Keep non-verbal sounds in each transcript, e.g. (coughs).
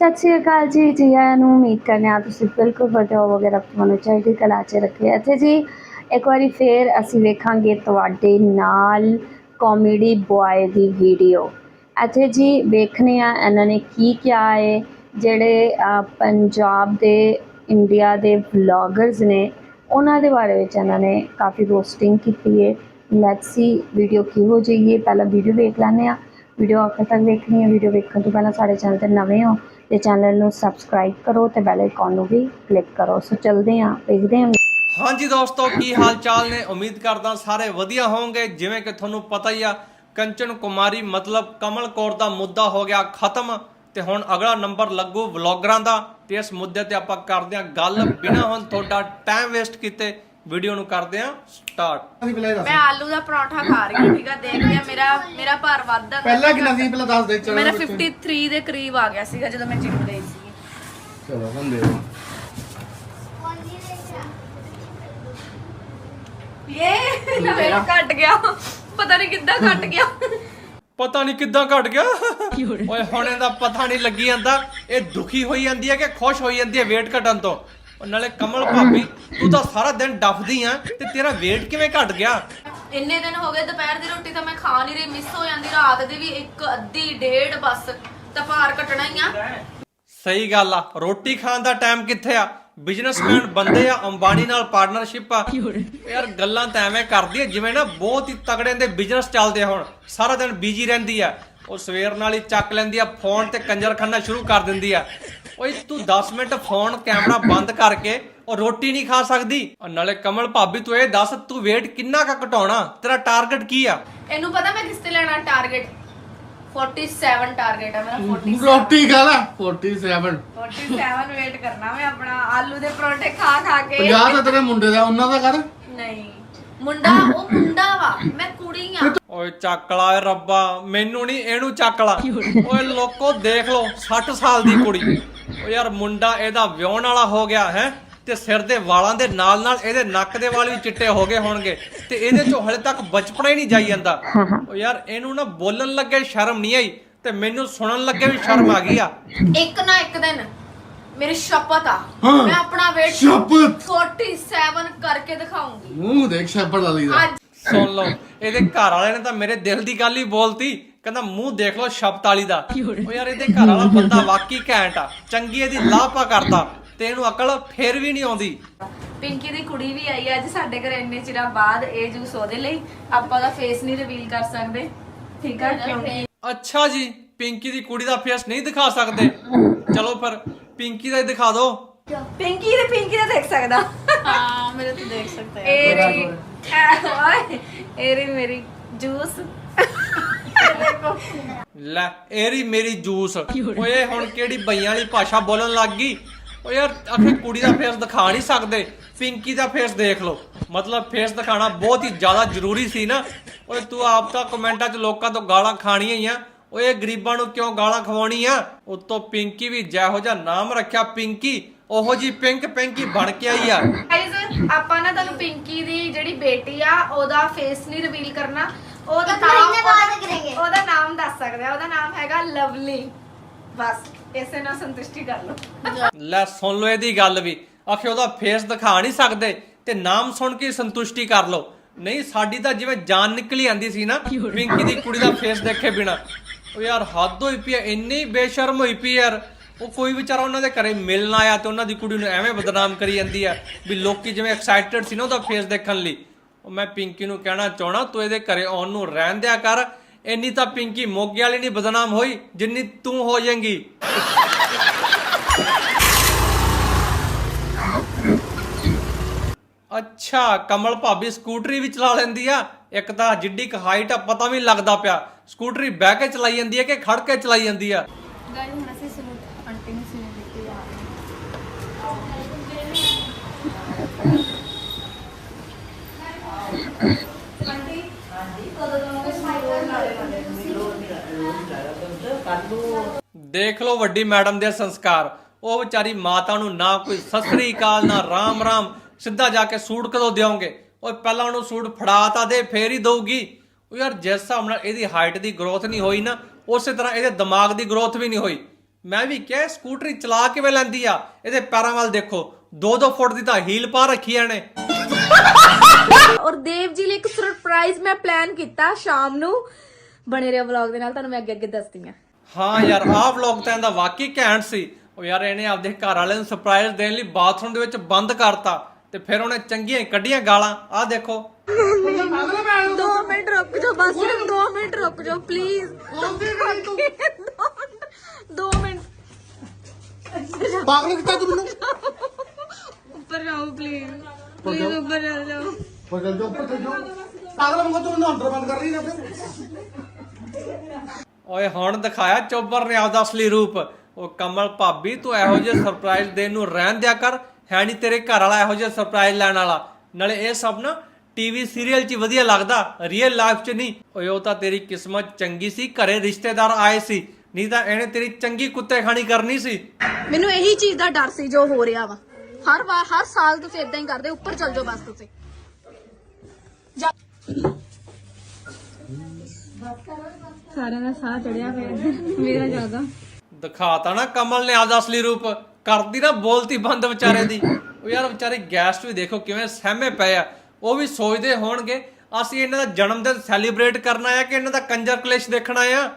ਸਤਿ ਸ਼੍ਰੀ ਅਕਾਲ ਜੀ ਜੀ ਆਇਆਂ ਨੂੰ ਉਮੀਦ ਕਰਨੇ ਆ ਤੁਸੀਂ ਬਿਲਕੁਲ ਵਧੀਆ ਹੋਵੋਗੇ ਰੱਬ ਤੁਹਾਨੂੰ ਚੜ੍ਹਦੀ ਕਲਾ 'ਚ ਰੱਖੇ। ਅਤੇ ਜੀ, ਇੱਕ ਵਾਰੀ ਫੇਰ ਅਸੀਂ ਵੇਖਾਂਗੇ ਤੁਹਾਡੇ ਨਾਲ ਕਾਮੇਡੀ ਬੁਆਏ ਦੀ ਵੀਡੀਓ ਇੱਥੇ ਜੀ ਵੇਖਨੇ ਆ ਇਹਨਾਂ ਨੇ ਕੀ ਕਿਹਾ ਹੈ, ਜਿਹੜੇ ਪੰਜਾਬ ਦੇ, ਇੰਡੀਆ ਦੇ ਵਲੌਗਰਸ ਨੇ, ਉਹਨਾਂ ਦੇ ਬਾਰੇ ਵਿੱਚ ਇਹਨਾਂ ਨੇ ਕਾਫੀ ਰੋਸਟਿੰਗ ਕੀਤੀ ਹੈ। ਲੈਟਸ ਸੀ ਵੀਡੀਓ ਕੀ ਹੋ ਜਾਈਏ ਪਹਿਲਾਂ ਵੀਡੀਓ ਵੇਖ ਲੈਂਦੇ ਆ ਵੀਡੀਓ ਆਖਰ ਤੱਕ ਵੇਖਣੀ ਹੈ ਵੀਡੀਓ ਵੇਖਣ ਤੋਂ ਪਹਿਲਾਂ ਸਾਡੇ ਚੈਨਲ ਤੇ ਨਵੇਂ ਹੋ ਤੇ ਚੈਨਲ ਨੂੰ ਸਬਸਕ੍ਰਾਈਬ ਕਰੋ ਤੇ ਬੈਲ ਆਈਕਨ ਨੂੰ ਵੀ ਕਲਿੱਕ ਕਰੋ। ਸੋ ਚਲਦੇ ਹਾਂ, ਵੇਖਦੇ ਹਾਂ। ਹਾਂਜੀ ਦੋਸਤੋ, ਕੀ ਹਾਲ ਚਾਲ ਨੇ? ਉਮੀਦ ਕਰਦਾ ਸਾਰੇ ਵਧੀਆ ਹੋਵੋਗੇ। ਜਿਵੇਂ ਕਿ ਤੁਹਾਨੂੰ ਪਤਾ ਹੀ ਆ, ਕੰਚਨ ਕੁਮਾਰੀ ਮਤਲਬ ਕਮਲ ਕੌਰ ਦਾ ਮੁੱਦਾ ਹੋ ਗਿਆ ਖਤਮ ਤੇ ਹੁਣ ਅਗਲਾ ਨੰਬਰ ਲੱਗੂ ਵਲੌਗਰਾਂ ਦਾ ਤੇ ਇਸ ਮੁੱਦੇ ਤੇ ਆਪਾਂ ਕਰਦੇ ਹਾਂ ਗੱਲ। ਬਿਨਾਂ ਹੁਣ ਤੁਹਾਡਾ ਟਾਈਮ ਵੇਸਟ ਕੀਤੇ ਵੀਡੀਓ ਨੂੰ ਕਰਦੇ ਹਾਂ ਸਟਾਰਟ ਮੈਂ ਆਲੂ ਦਾ ਪਰੌਂਠਾ ਖਾ ਰਹੀ ਹਾਂ ਠੀਕ ਆ ਦੇਖ ਲਿਆ ਮੇਰਾ ਮੇਰਾ ਭਾਰ ਵੱਧਦਾ ਪਹਿਲਾਂ ਕਿੰਨਾ ਸੀ ਪਹਿਲਾਂ ਦੱਸ ਦੇ ਚਲੋ ਮੇਰਾ 53 ਦੇ ਕਰੀਬ ਆ ਗਿਆ ਸੀਗਾ ਜਦੋਂ ਮੈਂ ਜਿਮ ਗਈ ਸੀ ਚਲੋ ਹੁਣ ਦੇ ਦਿਓ। ਇਹ ਮੇਰਾ ਘਟ ਗਿਆ। ਪਤਾ ਨਹੀਂ ਕਿੱਦਾਂ ਘਟ ਗਿਆ। ਪਤਾ ਨਹੀਂ ਕਿੱਦਾਂ ਘਟ ਗਿਆ। ਓਏ ਹੁਣ ਇਹਦਾ ਪਤਾ ਨਹੀਂ ਲੱਗੀ ਜਾਂਦਾ। ਇਹ ਦੁਖੀ ਹੋਈ ਜਾਂਦੀ ਹੈ ਕਿ ਖੁਸ਼ ਹੋਈ ਜਾਂਦੀ ਹੈ weight ਘਟਣ ਤੋਂ? ਉਹ ਨਾਲੇ ਕਮਲ ਭਾਬੀ ਤੂੰ ਤਾਂ ਸਾਰਾ ਦਿਨ ਡੱਫਦੀ ਆ ਤੇ ਤੇਰਾ weight ਕਿਵੇਂ ਘਟ ਗਿਆ? ਇੰਨੇ ਦਿਨ ਹੋ ਗਏ ਦੁਪਹਿਰ ਦੀ ਰੋਟੀ ਤਾਂ ਮੈਂ ਖਾ ਨਹੀਂ ਰਹੀ ਮਿਸ ਹੋ ਜਾਂਦੀ ਰਾਤ ਦੀ ਵੀ ਇੱਕ ਅੱਧੀ ਡੇਢ ਬਸ ਤਾਂ ਭਾਰ ਘਟਣਾ ਹੀ ਆ। ਸਹੀ ਗੱਲ ਆ ਰੋਟੀ ਖਾਣ ਦਾ ਟਾਈਮ ਕਿੱਥੇ ਆ? ਬਿਜ਼ਨਸਮੈਨ ਬੰਦੇ ਆ ਅੰਬਾਨੀ ਨਾਲ ਪਾਰਟਨਰਸ਼ਿਪ ਆ। ਯਾਰ ਗੱਲਾਂ ਤਾਂ ਐਵੇਂ ਕਰਦੀ ਆ ਜਿਵੇਂ ਨਾ ਬਹੁਤ ਹੀ ਤਗੜੇ ਦੇ ਬਿਜ਼ਨਸ ਚੱਲਦੇ ਆ ਹੁਣ ਸਾਰਾ ਦਿਨ ਬਿਜ਼ੀ ਰਹਿੰਦੀ ਆ। ਉਹ ਸਵੇਰ ਨਾਲ ਹੀ ਚੱਕ ਲੈਂਦੀ ਆ ਫੋਨ ਤੇ ਕੰਜਰ ਖੰਨਾ ਸ਼ੁਰੂ ਕਰ ਦਿੰਦੀ ਆ। ਓਏ ਤੂੰ 10 ਮਿੰਟ ਫੋਨ ਕੈਮਰਾ ਬੰਦ ਕਰਕੇ ਉਹ ਰੋਟੀ ਨਹੀਂ ਖਾ ਸਕਦੀ। ਉਹ ਨਾਲੇ ਕਮਲ ਭਾਬੀ ਤੂੰ ਇਹ ਦੱਸ ਤੂੰ weight ਕਿੰਨਾ ਕੁ ਘਟਾਉਣਾ? ਤੇਰਾ ਟਾਰਗੇਟ ਕੀ ਆ? ਇਹਨੂੰ ਪਤਾ ਮੈਂ ਕਿਸ ਤੇ ਲੈਣਾ ਟਾਰਗੇਟ 47 ਟਾਰਗੇਟ ਹੈ ਮੇਰਾ 47 ਰੋਟੀ ਖਾ ਲੈ। 47 47 ਵੇਟ ਕਰਨਾ ਮੈਂ ਆਪਣਾ ਆਲੂ ਦੇ ਪਰੌਂਠੇ ਖਾ ਖਾ ਕੇ। 50 ਤਾਂ ਤੇਰੇ ਮੁੰਡੇ ਦਾ ਉਹਨਾਂ ਦਾ ਕਰ। ਨਹੀਂ। ਮੁੰਡਾ ਉਹ ਮੁੰਡਾ ਵਾ ਮੈਂ ਕੁੜੀ ਆ। ਓਏ ਚੱਕ ਲਾ ਏ ਰੱਬਾ ਮੈਨੂੰ ਨਹੀਂ ਇਹਨੂੰ ਚੱਕ ਲਾ ਓਏ ਲੋਕੋ ਦੇਖ ਲਓ 60 ਸਾਲ ਦੀ ਕੁੜੀ। ਓ ਯਾਰ ਮੁੰਡਾ ਇਹਦਾ ਵਿਆਹਣ ਵਾਲਾ ਹੋ ਗਿਆ ਹੈ? ਤੇ ਸਿਰ ਦੇ ਵਾਲਾਂ ਦੇ ਨਾਲ ਨਾਲ ਇਹਦੇ ਨੱਕ ਦੇ ਵਾਲ ਵੀ ਚਿੱਟੇ ਹੋ ਗਏ ਹੋਣਗੇ। ਤੇ ਇਹਦੇ ਚੋਂ ਹਲੇ ਤੱਕ ਬਚਪਨਾ ਹੀ ਨਹੀਂ ਜਾਈ ਜਾਂਦਾ। ਓ ਯਾਰ ਇਹਨੂੰ ਨਾ ਬੋਲਣ ਲੱਗੇ ਸ਼ਰਮ ਨਹੀਂ ਆਈ ਤੇ ਮੈਨੂੰ ਸੁਣਨ ਲੱਗੇ ਵੀ ਸ਼ਰਮ ਆ ਗਈ ਆ। ਇੱਕ ਨਾ ਇੱਕ ਦਿਨ ਮੇਰੀ ਸ਼ਪਥ ਆ। ਹਾਂ। ਮੈਂ ਆਪਣਾ weight ਸ਼ਪਥ 47 ਕਰਕੇ ਦਿਖਾਉਂਗੀ। ਮੂੰਹ ਦੇਖ ਸ਼ੈਪੜ ਵਾਲੀ ਦਾ। ਅੱਜ ਸੁਣ ਲਓ ਇਹਦੇ ਘਰ ਵਾਲੇ ਨੇ ਤਾਂ ਮੇਰੇ ਦਿਲ ਦੀ ਗੱਲ ਹੀ ਬੋਲਤੀ। ਕਹਿੰਦਾ ਮੂੰਹ ਦੇਖ ਲਓ ਸ਼ਬਦ ਵਾਲੀ ਦਾ। ਓ ਯਾਰ ਇਹਦੇ ਘਰ ਵਾਲਾ ਬੰਦਾ ਵਾਕਈ ਘੈਂਟ ਆ। ਚੰਗੀ ਇਹਦੀ ਲਾਪਾ ਕਰਦਾ। ਤੇ ਇਹਨੂੰ ਅਕਲ ਫੇਰ ਵੀ ਨਹੀਂ ਆਉਂਦੀ। ਪਿੰਕੀ ਦੀ ਕੁੜੀ ਵੀ ਆਈ ਆ ਅੱਜ ਸਾਡੇ ਘਰ ਇੰਨੇ ਚਿਰਾਂ ਬਾਅਦ ਇਹ ਜੂਸ ਉਹਦੇ ਲਈ। ਆਪਾਂ ਉਹਦਾ ਫੇਸ ਨਹੀਂ ਰਿਵੀਲ ਕਰ ਸਕਦੇ। ਠੀਕ ਆ? ਕਿਉਂਕਿ ਅੱਛਾ ਜੀ ਪਿੰਕੀ ਦੀ ਕੁੜੀ ਦਾ ਫੇਸ ਨਹੀਂ ਦਿਖਾ ਸਕਦੇ। ਚਲੋ ਫਿਰ ਪਿੰਕੀ ਦਾ ਹੀ ਦਿਖਾ ਦਿਓ ਪਿੰਕੀ ਦੇ ਪਿੰਕੀ ਦਾ ਦੇਖ ਸਕਦਾ हाँ मेरे तो देख सकते हैं ਇਹ ਰਹੀ ਓਏ ਇਹ ਰਹੀ ਮੇਰੀ ਜੂਸ ਲੈ ਏਰੀ ਮੇਰੀ ਜੂਸ ਓਏ ਹੁਣ ਕਿਹੜੀ ਬਈਆਂ ਵਾਲੀ ਭਾਸ਼ਾ ਬੋਲਣ ਲੱਗ ਗਈ ਓ ਯਾਰ ਆਖੇ ਕੁੜੀ ਦਾ ਫੇਸ ਦਿਖਾ ਨਹੀਂ ਸਕਦੇ ਪਿੰਕੀ ਦਾ ਫੇਸ ਦੇਖ ਲਓ ਮਤਲਬ ਫੇਸ ਦਿਖਾਣਾ ਬਹੁਤ ਹੀ ਜ਼ਿਆਦਾ ਜ਼ਰੂਰੀ ਸੀ ਨਾ ਓਏ ਤੂੰ ਆਪ ਤਾਂ ਕਮੈਂਟਾਂ 'ਚ ਲੋਕਾਂ ਤੋਂ ਗਾਲਾਂ ਖਾਣੀਆਂ ਹੀ ਆ ਓਏ ਗਰੀਬਾਂ ਨੂੰ ਕਿਉਂ ਗਾਲਾਂ ਖਵਾਉਣੀ ਆ? ਉਤੋਂ ਪਿੰਕੀ ਵੀ ਜਿਹੋ ਜਿਹਾ ਨਾਮ ਰੱਖਿਆ ਪਿੰਕੀ। ਉਹੋ ਜੀ ਪਿੰਕ ਪਿੰਕੀ ਬਣ ਕੇ ਆਈ ਆ। ਗਾਇਜ਼ ਆਪਾਂ ਨਾ ਤੁਹਾਨੂੰ ਪਿੰਕੀ ਦੀ ਜਿਹੜੀ ਬੇਟੀ ਆ ਉਹਦਾ ਫੇਸ ਨਹੀਂ ਰਿਵੀਲ ਕਰਨਾ। ਉਹਦਾ ਨਾਮ ਉਹਦਾ- ਉਹਦਾ ਨਾਮ ਦੱਸ ਸਕਦੇ ਆ। ਉਹਦਾ ਨਾਮ ਹੈਗਾ ਲਵਲੀ। ਬਸ ਇਸੇ ਨਾਲ ਸੰਤੁਸ਼ਟੀ ਕਰ ਲਓ। ਲੈ ਸੁਣ ਲਓ ਇਹਦੀ ਗੱਲ ਵੀ। ਆਖੇ ਉਹਦਾ ਫੇਸ ਦਿਖਾ ਨਹੀਂ ਸਕਦੇ ਤੇ ਨਾਮ ਸੁਣ ਕੇ ਸੰਤੁਸ਼ਟੀ ਕਰ ਲਓ। ਨਹੀਂ ਸਾਡੀ ਤਾਂ ਜਿਵੇਂ ਜਾਨ ਨਿਕਲੀ ਆਂਦੀ ਸੀ ਨਾ ਪਿੰਕੀ ਦੀ ਕੁੜੀ ਦਾ ਫੇਸ ਦੇਖੇ ਬਿਨਾ। ਉਹ ਯਾਰ ਹੱਦ ਹੋਈ ਪਈ ਐ, ਇੰਨੀ ਬੇਸ਼ਰਮ ਹੋਈ ਪਈ ਯਾਰ। ਉਹ ਕੋਈ ਵਿਚਾਰਾ ਉਹਨਾਂ ਦੇ ਘਰੇ ਮਿਲਣ ਆਇਆ ਤੇ ਉਹਨਾਂ ਦੀ ਕੁੜੀ ਨੂੰ ਐਵੇਂ ਬਦਨਾਮ ਕਰੀ ਜਾਂਦੀ ਆ ਵੀ ਲੋਕੀ ਜਿਵੇਂ ਐਕਸਾਈਟਡ ਸੀ ਨਾ ਉਹਦਾ ਫੇਸ ਦੇਖਣ ਲਈ। ਉਹ ਮੈਂ ਪਿੰਕੀ ਨੂੰ ਕਹਿਣਾ ਚਾਹਣਾ ਤੂੰ ਇਹਦੇ ਘਰੇ ਆਉਣ ਨੂੰ ਰਹਿਣ ਦਿਆ ਕਰ। ਇੰਨੀ ਤਾਂ ਪਿੰਕੀ ਮੋਗੇ ਵਾਲੀ ਨਹੀਂ ਬਦਨਾਮ ਹੋਈ, ਜਿੰਨੀ ਤੂੰ ਹੋ ਜਾਏਂਗੀ। ਅੱਛਾ, ਕਮਲ ਭਾਬੀ ਸਕੂਟਰੀ ਵੀ ਚਲਾ ਲੈਂਦੀ ਆ। ਇੱਕ ਤਾਂ ਜਿੱਡੀ ਕ ਹਾਈਟ ਆ ਪਤਾ ਵੀ ਲੱਗਦਾ ਪਿਆ। ਸਕੂਟਰੀ ਬਹਿ ਕੇ ਚਲਾਈ ਜਾਂਦੀ ਹੈ ਕਿ ਖੜ ਕੇ ਚਲਾਈ ਜਾਂਦੀ ਹੈ। ਦੇਖ ਲਓ ਵੱਡੀ ਮੈਡਮ ਦੇ ਸੰਸਕਾਰ। ਉਹ ਵਿਚਾਰੀ ਮਾਤਾ ਨੂੰ ਨਾ ਕੋਈ ਸਸਰੀ ਕਾਲ ਨਾ ਰਾਮ ਰਾਮ ਸਿੱਧਾ ਜਾ ਕੇ ਸੂਟ ਕਦੋਂ ਦਿਓਗੇ? ਉਹ ਪਹਿਲਾਂ ਉਹਨੂੰ ਸੂਟ ਫੜਾ ਤਾਂ ਦੇ ਫੇਰ ਹੀ ਦਊਗੀ। ਉਹ ਯਾਰ ਜਿਸ ਹਿਸਾਬ ਨਾਲ ਇਹਦੀ ਹਾਈਟ ਦੀ ਗਰੋਥ ਨਹੀਂ ਹੋਈ ਨਾ ਉਸੇ ਤਰ੍ਹਾਂ ਇਹਦੇ ਦਿਮਾਗ ਦੀ ਗਰੋਥ ਵੀ ਨਹੀਂ ਹੋਈ। ਮੈਂ ਵੀ ਕਿਹਾ ਸਕੂਟਰੀ ਚਲਾ ਕਿਵੇਂ ਲੈਂਦੀ ਆ? ਇਹਦੇ ਪੈਰਾਂ ਵੱਲ ਦੇਖੋ 2-2 ਫੁੱਟ ਦੀ ਤਾਂ ਹੀਲ ਪਾ ਰੱਖੀ ਆ ਇਹਨੇ। ਔਰ ਦੇਵ ਜੀ ਲਈ ਇੱਕ ਸਰਪ੍ਰਾਈਜ਼ ਮੈਂ ਪਲਾਨ ਕੀਤਾ ਸ਼ਾਮ ਨੂੰ। ਬਣੇ ਰਿਹਾ ਵਲੌਗ ਦੇ ਨਾਲ ਤੁਹਾਨੂੰ ਮੈਂ ਅੱਗੇ ਅੱਗੇ ਦੱਸਦੀ ਹਾਂ। ਹਾਂ ਯਾਰ ਆਹ ਵਲੌਗ ਤਾਂ ਇਹਦਾ ਵਾਕਈ ਘੈਂਟ ਸੀ। ਉਹ ਯਾਰ ਇਹਨੇ ਆਪਦੇ ਘਰ ਵਾਲਿਆਂ ਨੂੰ ਸਰਪ੍ਰਾਈਜ਼ ਦੇਣ ਲਈ ਬਾਥਰੂਮ ਦੇ ਵਿੱਚ ਬੰਦ ਕਰਤਾ। ਤੇ ਫਿਰ ਉਹਨੇ ਚੰਗੀਆਂ ਕੱਢੀਆਂ ਗਾਲਾਂ। ਆਹ ਦੇਖੋ। 2 ਮਿੰਟ ਰੁਕ ਜਾਓ ਬਸ ਸਿਰਫ 2 ਮਿੰਟ ਰੁਕ ਜਾਓ ਪਲੀਜ਼ 2 ਮਿੰਟ ਪਾਗਲ ਕਿਤਾ ਤੂੰ ਮੈਨੂੰ? ਉੱਪਰ ਜਾਓ ਪਲੀਜ਼ ਪਲੀਜ਼ ਉੱਪਰ ਜਾਓ। ਪਾਗਲ ਜੋ ਉੱਪਰ ਜਾਓ। ਪਾਗਲ ਵਾਂਗੂ ਤੂੰ ਮੈਨੂੰ ਅੰਦਰ ਬੰਦ ਕਰ ਰਹੀ ਨਾ ਫਿਰ। ਓਏ ਹੁਣ ਦਿਖਾਇਆ ਚੋਬਰ ਨੇ ਆਪਦਾ ਅਸਲੀ ਰੂਪ। ਉਹ ਕਮਲ ਭਾਬੀ ਤੂੰ ਇਹੋ ਜਿਹੇ ਸਰਪ੍ਰਾਈਜ਼ ਦੇਣ ਨੂੰ ਰਹਿਣ ਦਿਆ ਕਰ। ਹੈ ਨਹੀਂ ਤੇਰੇ ਘਰ ਵਾਲਾ ਇਹੋ ਜਿਹਾ ਸਰਪ੍ਰਾਈਜ਼ ਲੈਣ ਵਾਲਾ। ਨਾਲੇ ਇਹ ਸਭ ਨਾ ਟੀਵੀ ਸੀਰੀਅਲ 'ਚ ਵਧੀਆ ਲੱਗਦਾ ਰੀਅਲ ਲਾਈਫ 'ਚ ਨਹੀਂ। ਓਏ ਉਹ ਤਾਂ ਤੇਰੀ ਕਿਸਮਤ ਚੰਗੀ ਸੀ ਘਰੇ ਰਿਸ਼ਤੇਦਾਰ ਆਏ ਸੀ। ਨਹੀਂ ਤਾਂ ਇਹਨੇ ਤੇਰੀ ਚੰਗੀ ਕੁੱਤੇ ਖਾਣੀ ਕਰਨੀ ਸੀ। ਮੈਨੂੰ ਇਹੀ ਚੀਜ਼ ਦਾ ਡਰ ਸੀ ਜੋ ਹੋ ਰਿਹਾ ਵਾ। ਹਰ ਵਾਰ ਹਰ ਸਾਲ ਤੁਸੀਂ ਇਦਾਂ ਹੀ ਕਰਦੇ ਉੱਪਰ ਚਲ ਜਾਓ ਬਸ ਤੁਸੀਂ। ਸਾਰਿਆਂ ਦਾ ਸਾਹ ਚੜਿਆ ਹੋਇਆ ਮੇਰਾ ਜ਼ਿਆਦਾ। ਦਿਖਾਤਾ ਨਾ ਕਮਲ ਨੇ ਆਪਦਾ ਅਸਲੀ ਰੂਪ। ਕਰਦੀ ਨਾ ਬੋਲਤੀ ਬੰਦ ਵਿਚਾਰੇ ਦੀ। ਉਹ ਯਾਰ ਵਿਚਾਰੇ ਗੈਸਟ ਵੀ ਦੇਖੋ ਕਿਵੇਂ ਸਹਿਮੇ ਪਏ ਆ। ਉਹ ਵੀ ਸੋਚਦੇ ਹੋਣਗੇ ਅਸੀਂ ਇਹਨਾਂ ਦਾ ਜਨਮ ਦਿਨ ਸੈਲੀਬ੍ਰੇਟ ਕਰਨਾ ਆ ਕਿ ਇਹਨਾਂ ਦਾ ਕੰਜਰ ਕਲੇਸ਼ ਦੇਖਣਾ ਆ?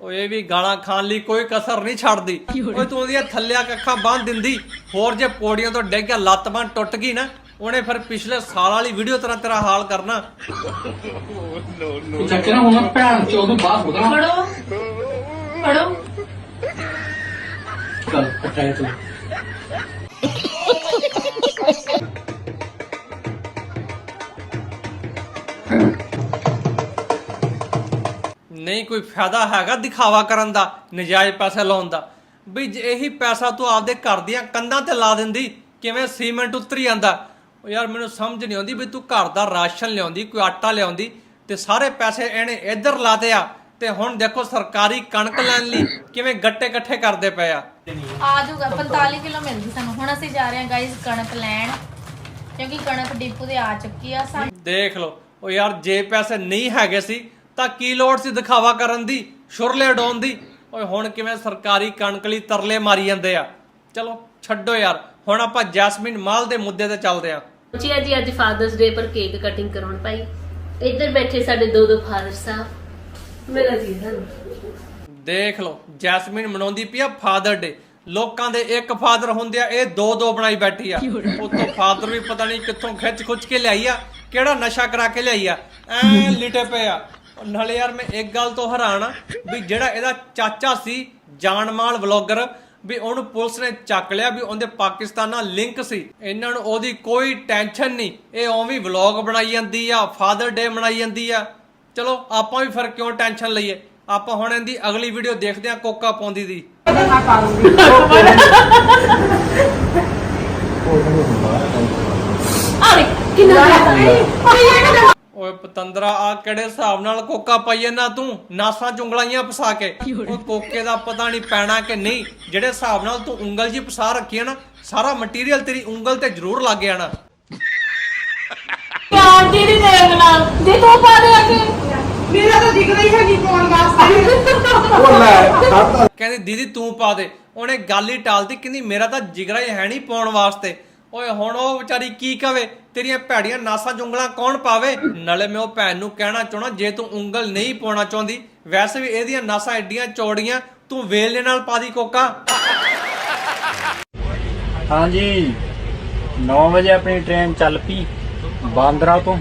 ਓਏ ਇਹ ਵੀ ਗਾਲਾਂ ਖਾਣ ਲਈ ਕੋਈ ਕਸਰ ਨਹੀਂ ਛੱਡਦੀ। ਓਏ ਤੂੰ ਉਹਦੀਆਂ ਥੱਲਿਆ ਕੱਖਾਂ ਬੰਨ ਦਿੰਦੀ। ਹੋਰ ਜੇ ਪੌੜੀਆਂ ਤੋਂ ਡਿੱਗ ਗਿਆ ਲੱਤ ਬਾਂਹ ਟੁੱਟ ਗਈ ਨਾ ਉਹਨੇ ਫਿਰ ਪਿਛਲੇ ਸਾਲ ਵਾਲੀ ਵੀਡੀਓ ਤਰ੍ਹਾਂ ਤੇਰਾ ਹਾਲ ਕਰਨਾ। ਚੱਕਰ ਹੁਣ ਭੈਣ ਚੋਦ ਨੂੰ ਬਾਹਰ ਹੋਦਾ ਪੜੋ ਪੜੋ ਚੱਲ ਪਟਾਇਆ ਤੂੰ। ਨਹੀਂ ਕੋਈ ਫਾਇਦਾ ਹੈਗਾ ਦਿਖਾਵਾ ਕਰਨ ਦਾ ਨਜਾਇਜ਼ ਪੈਸੇ ਲਾਉਣ ਦਾ। ਵੀ ਜੇ ਇਹੀ ਪੈਸਾ ਤੂੰ ਆਪਦੇ ਘਰ ਦੀਆਂ ਕੰਧਾਂ ਤੇ ਲਾ ਦਿੰਦੀ ਕਿਵੇਂ ਸੀਮੈਂਟ ਉਤਰੀ ਜਾਂਦਾ? ਉਹ ਯਾਰ ਮੈਨੂੰ ਸਮਝ ਨਹੀਂ ਆਉਂਦੀ ਵੀ ਤੂੰ ਘਰ ਦਾ ਰਾਸ਼ਨ ਲਿਆਉਂਦੀ ਕੋਈ ਆਟਾ ਲਿਆਉਂਦੀ ਤੇ ਸਾਰੇ ਪੈਸੇ ਇਹਨੇ ਇੱਧਰ ਲਾਤੇ ਆ ਤੇ ਹੁਣ ਦੇਖੋ ਸਰਕਾਰੀ ਕਣਕ ਲੈਣ ਲਈ ਕਿਵੇਂ ਗੱਟੇ ਇਕੱਠੇ ਕਰਦੇ ਪਏ ਆ। ਆ ਜਾਊਗਾ 45 ਕਿਲੋ ਮਿਲਦੀ ਸਾਨੂੰ। ਹੁਣ ਅਸੀਂ ਜਾ ਰਹੇ ਹਾਂ ਗਾਇਸ ਕਣਕ ਲੈਣ ਕਿਉਂਕਿ ਕਣਕ ਡਿਪੂ ਤੇ ਆ ਚੁੱਕੀ ਆ ਸਾਨੂੰ ਦੇਖ ਲਓ ਉਹ ਯਾਰ ਜੇ ਪੈਸੇ ਨਹੀਂ ਹੈਗੇ ਸੀ ਤਾਂ ਕੀ ਲੋੜ ਸੀ ਦਿਖਾਵਾ ਕਰਨ ਦੀ ਸ਼ੁਰਲੇ ਉਡਾਉਣ ਦੀ? ਓਏ ਹੁਣ ਕਿਵੇਂ ਸਰਕਾਰੀ ਕਣਕ ਲਈ ਤਰਲੇ ਮਾਰੀ ਜਾਂਦੇ ਆ। ਚਲੋ ਛੱਡੋ ਯਾਰ। ਹੁਣ ਆਪਾਂ ਜੈਸਮੀਨ ਮਾਲ ਦੇ ਮੁੱਦੇ ਤੇ ਚੱਲਦੇ ਆ ਜੀ ਅੱਜ ਫਾਦਰਸ ਡੇ ਪਰ ਕੇਕ ਕਟਿੰਗ ਕਰਾਉਣ ਭਾਈ। ਇੱਧਰ ਬੈਠੇ ਸਾਡੇ ਦੋ ਦੋ ਫਾਦਰ ਸਾਹਿਬ। ਮੇਰਾ ਜੀ ਹਨ। ਦੇਖ ਲਓ, ਜੈਸਮੀਨ ਮਨਾਉਂਦੀ ਪਈ ਆ ਫਾਦਰ ਡੇ ਲੋਕਾਂ ਦੇ ਇੱਕ ਫਾਦਰ ਹੁੰਦੇ ਆ, ਇਹ ਦੋ ਦੋ ਬਣਾਈ ਬੈਠੀ ਆ। ਉਤੋਂ ਫਾਦਰ ਵੀ ਪਤਾ ਨਹੀਂ ਕਿੱਥੋਂ ਖਿੱਚ ਖੁੱਚ ਕੇ ਲਿਆਈ ਆ, ਕਿਹੜਾ ਨਸ਼ਾ ਕਰਾ ਕੇ ਲਿਆਈ ਆ। ਐ ਲਿਟੇ ਪਏ ਆ। ਨਾਲੇ ਯਾਰ ਮੈਂ ਇੱਕ ਗੱਲ ਤੋਂ ਹੈਰਾਨ ਆ ਵੀ ਜਿਹੜਾ ਇਹਦਾ ਚਾਚਾ ਸੀ, ਜਾਨਮਾਲ ਵਲੌਗਰ ਵੀ ਉਹਨੂੰ ਪੁਲਿਸ ਨੇ ਚੱਕ ਲਿਆ ਵੀ ਉਹਦੇ ਪਾਕਿਸਤਾਨ ਨਾਲ ਲਿੰਕ ਸੀ। ਇਹਨਾਂ ਨੂੰ ਉਹਦੀ ਕੋਈ ਟੈਨਸ਼ਨ ਨਹੀਂ। ਇਹ ਉਵੇਂ ਵਲੌਗ ਬਣਾਈ ਜਾਂਦੀ ਆ ਫਾਦਰ ਡੇ ਮਨਾਈ ਜਾਂਦੀ ਆ। ਚਲੋ ਆਪਾਂ ਵੀ ਫਿਰ ਕਿਉਂ ਟੈਨਸ਼ਨ ਲਈਏ? ਆਪਾਂ ਹੁਣ ਇਹਦੀ ਅਗਲੀ ਵੀਡੀਓ ਦੇਖਦੇ ਆ ਕੋਕਾ ਪਾਉਂਦੀ ਦੀ। ਓਏ ਪਤੰਦਰਾ ਆ ਕਿਹੜੇ ਹਿਸਾਬ ਨਾਲ ਕੋਕਾ ਪਾਈਏ ਨਾ ਤੂੰ? ਨਾਸਾਂ ਚੁੰਗਲਾਈਆਂ ਫਸਾ ਕੇ। ਉਹ ਕੋਕੇ ਦਾ ਪਤਾ ਨਹੀਂ ਪੈਣਾ ਕਿ ਨਹੀਂ। ਜਿਹੜੇ ਹਿਸਾਬ ਨਾਲ ਤੂੰ ਉਂਗਲ ਜੀ ਫਸਾ ਰੱਖੀ ਹੈ ਨਾ ਸਾਰਾ ਮਟੀਰੀਅਲ ਤੇਰੀ ਉਂਗਲ ਤੇ ਜ਼ਰੂਰ ਲੱਗ ਜਾਣਾ ਆਂਟੀ ਦੀ ਦੇਖ ਨਾਲ। ਜੇ ਤੂੰ ਪਾ ਦੇ ਅੱਗੇ। ਕਹਿੰਦੀ ਦੀਦੀ ਤੂੰ ਪਾ ਦੇ। ਉਹਨੇ ਗੱਲ ਹੀ ਟਾਲਤੀ ਕਹਿੰਦੀ ਮੇਰਾ ਤਾਂ ਜਿਗਰਾ ਹੀ ਹੈ ਨਹੀਂ ਪਾਉਣ ਵਾਸਤੇ। ਓਏ ਹੁਣ ਉਹ ਵਿਚਾਰੀ ਕੀ ਕਵੇ? ਤੇਰੀਆਂ ਭੈੜੀਆਂ ਨਾਸਾਂ ਜੁੰਗਲਾਂ ਕੌਣ ਪਾਵੇ? ਨਾਲੇ ਮੈਂ ਉਹ ਭੈਣ ਨੂੰ ਕਹਿਣਾ ਚਾਹਣਾ ਜੇ ਤੂੰ ਉਂਗਲ ਨਹੀਂ ਪਾਉਣਾ ਚਾਹੁੰਦੀ, ਵੈਸੇ ਵੀ ਇਹਦੀਆਂ ਨਾਸਾਂ ਐਡੀਆਂ ਚੌੜੀਆਂ, ਤੂੰ ਵੇਲੇ ਨਾਲ ਪਾ ਦੀ ਕੋਕਾ। ਹਾਂਜੀ 9 ਵਜੇ ਆਪਣੀ ਟ੍ਰੇਨ ਚੱਲ ਪਈ ਬਾਂਦਰਾ ਤੋਂ।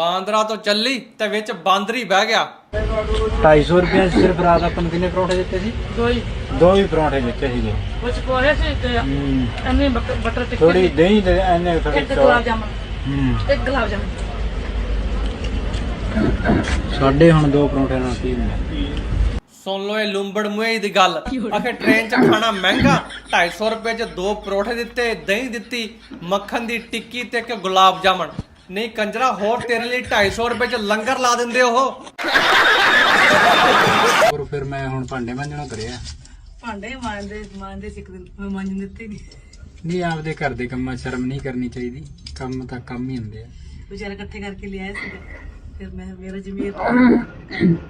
ਬਾਂਦਰਾ ਤੋਂ ਚੱਲੀ ਤੇ ਵਿੱਚ ਬਾਂਦਰੀ ਬਹਿ ਗਿਆ। 250 ਰੁਪਏ ਸਿਰਫ ਰਾਤ ਆਪਾਂ ਨੂੰ ਕਿੰਨੇ ਪਰੌਂਠੇ ਦਿੱਤੇ ਸੀ? ਦੋ ਹੀ। ਦੋ ਹੀ ਪਰੌਂਠੇ ਦਿੱਤੇ ਸੀਗੇ। ਕੁਝ ਪੋਹੇ ਸੀ ਤੇ ਐਨੇ ਬਟਰ ਟਿੱਕੀ ਥੋੜੀ ਦਹੀਂ ਤੇ ਐਨੇ ਥੋੜੀ ਇੱਕ ਗੁਲਾਬ ਜਾਮਨ। ਇੱਕ ਗੁਲਾਬ ਜਾਮਨ। ਸਾਡੇ ਹੁਣ ਦੋ ਪਰੌਂਠੇ ਨਾਲ ਕੀ ਹੁੰਦਾ? ਸੁਣ ਲਓ ਇਹ ਲੁੰਬੜ ਮੁਹੇ ਦੀ ਗੱਲ। ਆਖੇ ਟ੍ਰੇਨ 'ਚ ਖਾਣਾ ਮਹਿੰਗਾ 250 ਰੁਪਏ 'ਚ ਦੋ ਪਰੋਠੇ ਦਿੱਤੇ ਦਹੀਂ ਦਿੱਤੀ ਮੱਖਣ ਦੀ ਟਿੱਕੀ ਤੇ ਇੱਕ ਗੁਲਾਬ ਜਾਮਣ ਨਹੀਂ ਕੰਜਰਾ ਹੋਰ ਤੇਰੇ ਲਈ 250 ਰੁਪਏ 'ਚ ਲੰਗਰ ਲਾ ਦਿੰਦੇ ਉਹ। ਹੋਰ ਫਿਰ ਮੈਂ ਹੁਣ ਭਾਂਡੇ ਮਾਂਜਣਾ ਕਰਿਆ। ਭਾਂਡੇ ਮਾਂਜਦੇ ਮਾਂਜਦੇ ਸਿੱਖ ਦਿਨ ਮਾਂਜਣ ਦਿੱਤੇ ਨਹੀਂ ਨਹੀਂ ਆਪਦੇ ਘਰ ਦੇ ਕੰਮਾਂ 'ਚ ਸ਼ਰਮ ਨਹੀਂ ਕਰਨੀ ਚਾਹੀਦੀ। ਕੰਮ ਤਾਂ ਕੰਮ ਹੀ ਹੁੰਦੇ ਆ। ਵਿਚਾਰੇ ਇਕੱਠੇ ਕਰਕੇ ਲਿਆਏ ਸੀ ਫਿਰ ਮੈਂ ਮੇਰਾ ਜ਼ਮੀਰ (coughs)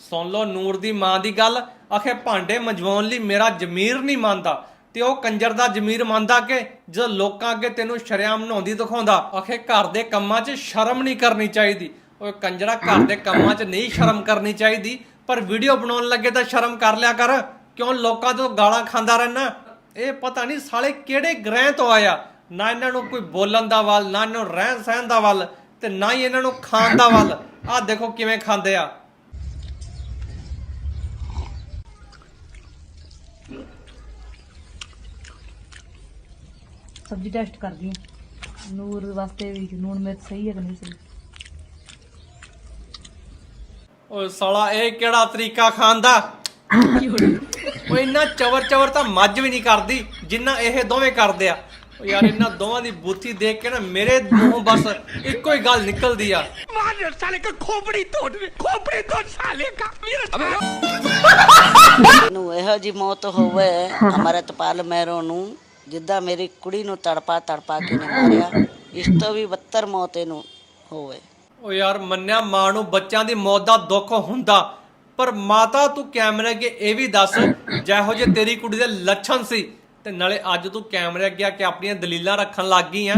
ਸੁਣ ਲਓ ਨੂਰ ਦੀ ਮਾਂ ਦੀ ਗੱਲ ਆਖੇ ਭਾਂਡੇ ਮਜਵਾਉਣ ਲਈ ਮੇਰਾ ਜ਼ਮੀਰ ਨਹੀਂ ਮੰਨਦਾ। ਤੇ ਉਹ ਕੰਜਰ ਦਾ ਜ਼ਮੀਰ ਮੰਨਦਾ ਕਿ ਜਦੋਂ ਲੋਕਾਂ ਅੱਗੇ ਤੈਨੂੰ ਸ਼ਰਮ ਨਹਾਉਂਦੀ ਦਿਖਾਉਂਦਾ, ਆਖੇ ਘਰ ਦੇ ਕੰਮਾਂ 'ਚ ਸ਼ਰਮ ਨਹੀਂ ਕਰਨੀ ਚਾਹੀਦੀ। ਓਏ ਕੰਜਰਾ, ਘਰ ਦੇ ਕੰਮਾਂ 'ਚ ਨਹੀਂ ਸ਼ਰਮ ਕਰਨੀ ਚਾਹੀਦੀ, ਪਰ ਵੀਡੀਓ ਬਣਾਉਣ ਲੱਗੇ ਤਾਂ ਸ਼ਰਮ ਕਰ ਲਿਆ ਕਰ। ਕਿਉਂ ਲੋਕਾਂ ਤੋਂ ਗਾਲਾਂ ਖਾਂਦਾ ਰਹਿਣਾ ਇਹ ਪਤਾ ਨਹੀਂ ਸਾਲੇ ਕਿਹੜੇ ਗ੍ਰਹਿ ਤੋਂ ਆਇਆ। ਨਾ ਇਹਨਾਂ ਨੂੰ ਕੋਈ ਬੋਲਣ ਦਾ ਵੱਲ, ਨਾ ਇਹਨਾਂ ਨੂੰ ਰਹਿਣ ਸਹਿਣ ਦਾ ਵੱਲ ਤੇ ਨਾ ਹੀ ਇਹਨਾਂ ਨੂੰ ਖਾਣ ਦਾ ਵੱਲ। ਆਹ ਦੇਖੋ ਕਿਵੇਂ ਖਾਂਦੇ ਆ। ਸਬਜ਼ੀ ਟੈਸਟ ਕਰਦੀ ਹਾਂ। ਨੂਰ ਵਾਸਤੇ ਵੀ ਨੂਣ ਮਿਰਚ ਸਹੀ ਹੈ ਕਿ ਨਹੀਂ ਸਹੀ? ਓਏ ਸਾਲਾ ਇਹ ਕਿਹੜਾ ਤਰੀਕਾ ਖਾਣ ਦਾ ਓਏ ਇੰਨਾ ਚਵਰ ਚਵਰ ਤਾਂ ਮੱਝ ਵੀ ਨਹੀਂ ਕਰਦੀ ਜਿੰਨਾ ਇਹ ਦੋਵੇਂ ਕਰਦੇ ਆ। ਯਾਰ ਇਹਨਾਂ ਦੋਵਾਂ ਦੀ ਬੁੱਥੀ ਦੇਖ ਕੇ ਨਾ ਮੇਰੇ ਮੂੰਹੋਂ ਬਸ ਇੱਕੋ ਹੀ ਗੱਲ ਨਿਕਲਦੀ ਆ। ਨੂੰ ਇਹੋ ਜੀ ਮੌਤ ਹੋਵੇ ਅਮਰਤਪਾਲ ਮਹਿਰੋ ਨੂੰ ਜਿੱਦਾਂ ਮੇਰੀ ਕੁੜੀ ਨੂੰ ਤੜਪਾ ਤੜਪਾ ਕੇ ਨੇ ਮਾਰਿਆ ਇਸ ਤੋਂ ਵੀ ਬੱਤਰ ਮੌਤ ਇਹਨੂੰ ਹੋਵੇ। ਓ ਯਾਰ ਮੰਨਿਆ ਮਾਂ ਨੂੰ ਬੱਚਿਆਂ ਦੀ ਮੌਤ ਦਾ ਦੁੱਖ ਹੁੰਦਾ ਪਰ ਮਾਤਾ ਤੂੰ ਕੈਮਰੇ ਅੱਗੇ ਇਹ ਵੀ ਦੱਸ ਜਿਹੋ ਜੇ ਤੇਰੀ ਕੁੜੀ ਦੇ ਲੱਛਣ ਸੀ ਤੇ ਨਾਲੇ ਅੱਜ ਤੂੰ ਕੈਮਰੇ ਅੱਗੇ ਆ ਕੇ ਆਪਣੀਆਂ ਦਲੀਲਾਂ ਰੱਖਣ ਲੱਗ ਗਈ ਆ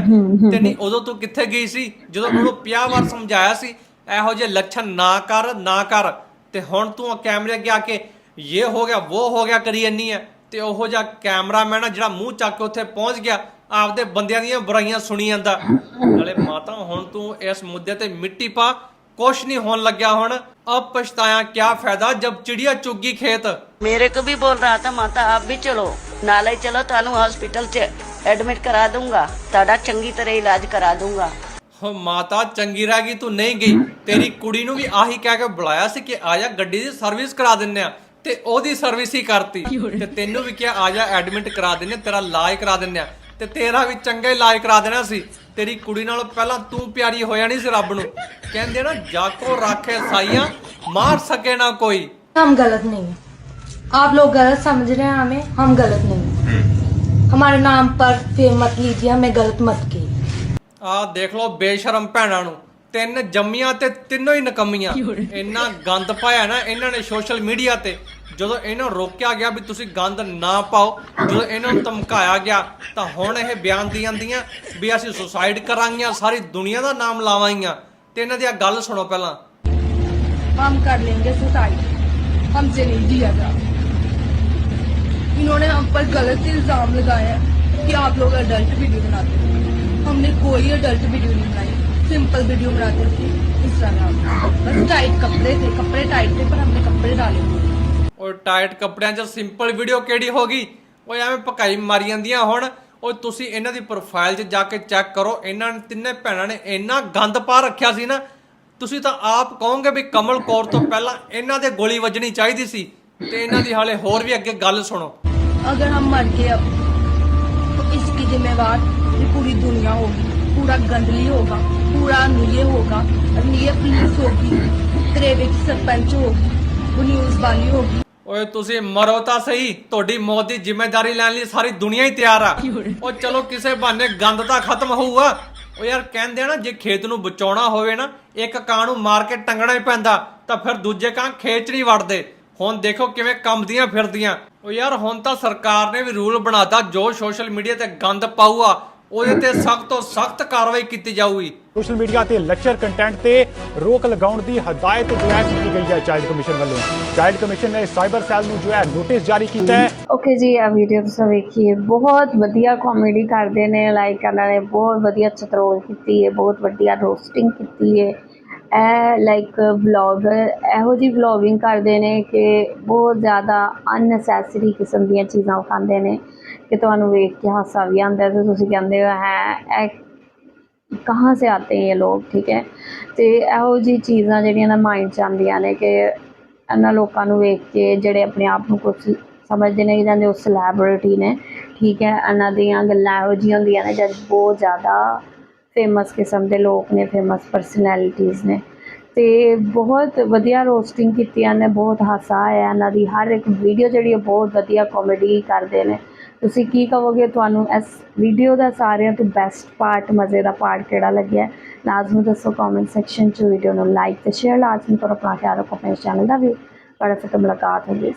ਤੇ ਨਹੀਂ ਉਦੋਂ ਤੂੰ ਕਿੱਥੇ ਗਈ ਸੀ? ਜਦੋਂ ਉਹਨੂੰ 50 ਵਾਰ ਸਮਝਾਇਆ ਸੀ ਇਹੋ ਜੇ ਲੱਛਣ ਨਾ ਕਰ ਨਾ ਕਰ ਤੇ ਹੁਣ ਤੂੰ ਕੈਮਰੇ ਅੱਗੇ ਆ ਕੇ ਇਹ ਹੋ ਗਿਆ ਉਹ ਹੋ ਗਿਆ ਕਰੀ ਜੰਨੀ ਆ। ਤੇ ਉਹੋ ਜਿਹਾ ਕੈਮਰਾਮੈਨ ਆ ਜਿਹੜਾ ਮੂੰਹ ਚੱਕ ਕੇ ਉੱਥੇ ਪਹੁੰਚ ਗਿਆ ਆਪਦੇ ਬੰਦਿਆਂ ਦੀਆਂ ਬੁਰਾਈਆਂ ਸੁਣੀ ਜਾਂਦਾ ਨਾਲੇ ਮਾਤਾ ਹੁਣ ਤੂੰ ਇਸ ਮੁੱਦੇ ਤੇ ਮਿੱਟੀ ਪਾ ਕੁਛ ਨਹੀਂ ਹੋਣ ਲੱਗਿਆ ਹੁਣ ਅਬ ਪਛਤਾਇਆ ਕਿਆ ਫਾਇਦਾ ਜਬ ਚਿੜੀਆ ਚੁੱਗੀ ਖੇਤ मेरे को भी बोल रहा था माता आप भी चलो नाले चलो थानू हॉस्पिटल च एडमिट करा दूंगा ताड़ा चंगी तरह इलाज करा दूंगा ਹੋ ਮਾਤਾ ਚੰਗੀ ਰਹਿ ਗਈ ਤੂੰ ਨਹੀਂ ਗਈ ਤੇਰੀ ਕੁੜੀ ਨੂੰ ਵੀ ਆਹੀ ਕਹਿ ਕੇ ਬੁਲਾਇਆ ਸੀ ਕਿ ਆ ਜਾ ਗੱਡੀ ਦੀ ਸਰਵਿਸ ਕਰਾ ਦਿੰਨੇ ਆ ਤੇ ਉਹਦੀ ਸਰਵਿਸ ਹੀ ਕਰਤੀ ਤੇ ਤੈਨੂੰ ਵੀ ਕਿਹਾ ਆ ਜਾ ਐਡਮਿਟ ਕਰਾ ਦਿੰਨੇ ਆ, ਤੇਰਾ ਇਲਾਜ ਕਰਾ ਦਿੰਨੇ ਆ ਤੇ ਤੇਰਾ ਵੀ ਚੰਗਾ ਇਲਾਜ ਕਰਾ ਦੇਣਾ ਸੀ ਤੇਰੀ ਕੁੜੀ ਨਾਲੋਂ ਪਹਿਲਾਂ ਤੂੰ ਪਿਆਰੀ ਹੋ ਜਾਣੀ ਸੀ ਰੱਬ ਨੂੰ ਕਹਿੰਦੇ ਨਾ ਜਾਕੋ ਰਾਖੇ ਸਾਈਆਂ ਮਾਰ ਸਕੇ ਨਾ ਕੋਈ हम गलत नहीं है आप लोग गलत समझ रहे हैं हमें हम गलत नहीं हैं हमारे नाम पर फेम मत लीजिए हमें गलत मत कीजिए ਆਹ ਦੇਖ ਲਓ ਬੇਸ਼ਰਮ ਭੈਣਾਂ ਨੂੰ ਤਿੰਨ ਜੰਮੀਆਂ ਤੇ ਤਿੰਨੋਂ ਹੀ ਨਕਮੀਆਂ ਇੰਨਾ ਗੰਦ ਪਾਇਆ ਨਾ ਇਹਨਾਂ ਨੇ ਸੋਸ਼ਲ ਮੀਡੀਆ ਤੇ ਜਦੋਂ ਇਹਨਾਂ ਨੂੰ ਰੋਕਿਆ ਗਿਆ ਵੀ ਤੁਸੀਂ ਗੰਦ ਨਾ ਪਾਓ ਜਦੋਂ ਇਹਨਾਂ ਨੂੰ ਧਮਕਾਇਆ ਗਿਆ ਤਾਂ ਹੁਣ ਇਹ ਬਿਆਨ ਦੀ ਜਾਂਦੀਆਂ ਵੀ ਅਸੀਂ ਸੁਸਾਈਡ ਕਰਾਂਗੀਆਂ ਸਾਰੀ ਦੁਨੀਆ ਦਾ ਨਾਮ ਲਾਵਾਂਗੀਆਂ ਤੇ ਇਹਨਾਂ ਦੀ ਆ ਗੱਲ ਸੁਣੋ ਪਹਿਲਾਂ हम कर लेंगे सुसाइड हमसे नहीं दिया जा इन्होंने हम पर गलत इल्जाम लगाया है कि आप लोग अडल्ट वीडियो बनाते हैं हमने कोई अडल्ट वीडियो नहीं बनाई सिंपल वीडियो बनाते थे इंस्टाग्राम पे। बस टाइट कपड़े थे कपड़े टाइट थे पर हमने कपड़े डाले हुए थे। ਓਏ ਟਾਈਟ ਕੱਪੜਿਆਂ 'ਚ ਸਿੰਪਲ ਵੀਡੀਓ ਕਿਹੜੀ ਹੋ ਗਈ ਓਏ ਐਵੇਂ ਪਕਾਈ ਮਾਰੀ ਜਾਂਦੀਆਂ ਹੁਣ ਓਏ ਤੁਸੀਂ ਇਹਨਾਂ ਦੀ ਪ੍ਰੋਫਾਈਲ 'ਚ ਜਾ ਕੇ ਚੈੱਕ ਕਰੋ ਇਹਨਾਂ ਨੇ ਤਿੰਨੇ ਭੈਣਾਂ ਨੇ ਇੰਨਾ ਗੰਦ ਪਾ ਰੱਖਿਆ ਸੀ ਨਾ ਤੁਸੀਂ ਤਾਂ ਆਪ ਕਹੋਗੇ ਵੀ ਕਮਲ ਕੌਰ ਤੋਂ ਪਹਿਲਾਂ ਇਹਨਾਂ ਦੇ ਗੋਲੀ ਵੱਜਣੀ ਚਾਹੀਦੀ ਸੀ ਤੇ ਇਹਨਾਂ ਦੀ ਹਾਲੇ ਹੋਰ ਵੀ ਅੱਗੇ ਗੱਲ ਸੁਣੋ अगर हम मर गए अब तो इसकी जिम्मेवार ये पूरी दुनिया होगी पूरा गंदली होगा पूरा नीये होगा और नीये पुलिस होगी करेवे की सरपंच होगी वो न्यूज वाली होगी ਓਏ ਤੁਸੀਂ ਮਰੋ ਤਾਂ ਸਹੀ ਤੁਹਾਡੀ ਮੌਤ ਦੀ ਜ਼ਿੰਮੇਵਾਰੀ ਲੈਣ ਲਈ ਸਾਰੀ ਦੁਨੀਆ ਹੀ ਤਿਆਰ ਆ ਉਹ ਚਲੋ ਕਿਸੇ ਬਹਾਨੇ ਗੰਦ ਤਾਂ ਖਤਮ ਹੋਊਗਾ ਉਹ ਯਾਰ ਕਹਿੰਦੇ ਆ ਨਾ ਜੇ ਖੇਤ ਨੂੰ ਬਚਾਉਣਾ ਹੋਵੇ ਨਾ ਇੱਕ ਕਾਂ ਨੂੰ ਮਾਰ ਕੇ ਟੰਗਣਾ ਹੀ ਪੈਂਦਾ ਤਾਂ ਫਿਰ ਦੂਜੇ ਕਾਂ ਖੇਤ 'ਚ ਨਹੀਂ ਵੜਦੇ ਹੁਣ ਦੇਖੋ ਕਿਵੇਂ ਕੰਬਦੀਆਂ ਫਿਰਦੀਆਂ ਉਹ ਯਾਰ ਹੁਣ ਤਾਂ ਸਰਕਾਰ ਨੇ ਵੀ ਰੂਲ ਬਣਾਤਾ ਜੋ ਸੋਸ਼ਲ ਮੀਡੀਆ ਤੇ ਗੰਦ ਪਾਊਗਾ ਉਹਦੇ ਤੇ ਸਖਤ ਤੋਂ ਸਖਤ ਕਾਰਵਾਈ ਕੀਤੀ ਜਾਊਗੀ। ਸੋਸ਼ਲ ਮੀਡੀਆ ਤੇ ਲੈਕਚਰ ਕੰਟੈਂਟ ਤੇ ਰੋਕ ਲਗਾਉਣ ਦੀ ਹਦਾਇਤ ਜੋ ਹੈ ਕੀਤੀ ਗਈ ਹੈ ਚਾਈਲਡ ਕਮਿਸ਼ਨ ਵੱਲੋਂ। ਚਾਈਲਡ ਕਮਿਸ਼ਨ ਨੇ ਸਾਈਬਰ ਸੈੱਲ ਨੂੰ ਜੋ ਹੈ ਨੋਟਿਸ ਜਾਰੀ ਕੀਤਾ ਹੈ। ਓਕੇ ਜੀ ਆ ਵੀਡੀਓ ਤੁਸੀਂ ਵੇਖੀਏ। ਬਹੁਤ ਵਧੀਆ ਕਾਮੇਡੀ ਕਰਦੇ ਨੇ ਲਾਈਕ ਕਰਨ ਵਾਲੇ ਬਹੁਤ ਵਧੀਆ ਚਤਰੋਲ ਕੀਤੀ ਹੈ ਬਹੁਤ ਵਧੀਆ ਰੋਸਟਿੰਗ ਕੀਤੀ ਹੈ। ਇਹ ਲਾਈਕ ਵਲੋਗਰ ਇਹੋ ਜਿਹੀ ਵਲੋਗਿੰਗ ਕਰਦੇ ਨੇ ਕਿ ਬਹੁਤ ਜ਼ਿਆਦਾ ਅਨਨੈਸੈਸਰੀ ਕਿਸਮ ਦੀਆਂ ਚੀਜ਼ਾਂ ਵਿਖਾਉਂਦੇ ਨੇ ਕਿ ਤੁਹਾਨੂੰ ਵੇਖ ਕੇ ਹਾਸਾ ਵੀ ਆਉਂਦਾ ਤੇ ਤੁਸੀਂ ਕਹਿੰਦੇ ਹੋ, ਹੈ, ਇਹ ਕਹਾਂ ਸੇ ਆਤੇ ਇਹ ਲੋਕ, ਠੀਕ ਹੈ? ਤੇ ਇਹੋ ਜੀ ਚੀਜ਼ਾਂ ਜਿਹੜੀਆਂ ਨਾ ਮਾਈਂਡ 'ਚ ਆਉਂਦੀਆਂ ਨੇ ਕਿ ਇਹਨਾਂ ਲੋਕਾਂ ਨੂੰ ਵੇਖ ਕੇ ਜਿਹੜੇ ਆਪਣੇ ਆਪ ਨੂੰ ਕੁਝ ਸਮਝਦੇ ਨੇ ਕਿ ਜਾਂਦੇ ਉਹ ਸੈਲੈਬ੍ਰਿਟੀ ਨੇ, ਠੀਕ ਹੈ? ਇਹਨਾਂ ਦੀਆਂ ਗੱਲਾਂ ਇਹੋ ਜਿਹੀਆਂ ਹੁੰਦੀਆਂ ਨੇ, ਜਦ ਬਹੁਤ ਜ਼ਿਆਦਾ ਫੇਮਸ ਕਿਸਮ ਦੇ ਲੋਕ ਨੇ ਫੇਮਸ ਪਰਸਨੈਲਿਟੀਜ਼ ਨੇ। ਤੇ ਬਹੁਤ ਵਧੀਆ ਰੋਸਟਿੰਗ ਕੀਤੀ ਇਹਨਾਂ ਨੇ, ਬਹੁਤ ਹਾਸਾ ਆਇਆ ਇਹਨਾਂ ਦੀ। ਹਰ ਇੱਕ ਵੀਡੀਓ ਜਿਹੜੀ ਉਹ ਬਹੁਤ ਵਧੀਆ ਕਾਮੇਡੀ ਕਰਦੇ ਨੇ। ਤੁਸੀਂ ਕੀ ਕਹੋਗੇ ਤੁਹਾਨੂੰ ਇਸ ਵੀਡੀਓ ਦਾ ਸਾਰਿਆਂ ਤੋਂ ਬੈਸਟ ਪਾਰਟ ਮਜ਼ੇ ਦਾ ਪਾਰਟ ਕਿਹੜਾ ਲੱਗਿਆ? ਲਾਜ਼ਮੀ ਦੱਸੋ ਕਮੈਂਟ ਸੈਕਸ਼ਨ 'ਚ ਵੀਡੀਓ ਨੂੰ ਲਾਈਕ ਤੇ ਸ਼ੇਅਰ ਲਾਜ਼ਮੀ ਕਰੋ ਆਪਣਾ ਖਿਆਲ ਰੱਖੋ ਆਪਣੇ ਚੈਨਲ ਦਾ ਵੀ। ਬੜਾ ਫਿਰ ਮੁਲਾਕਾਤ ਹੋਵੇ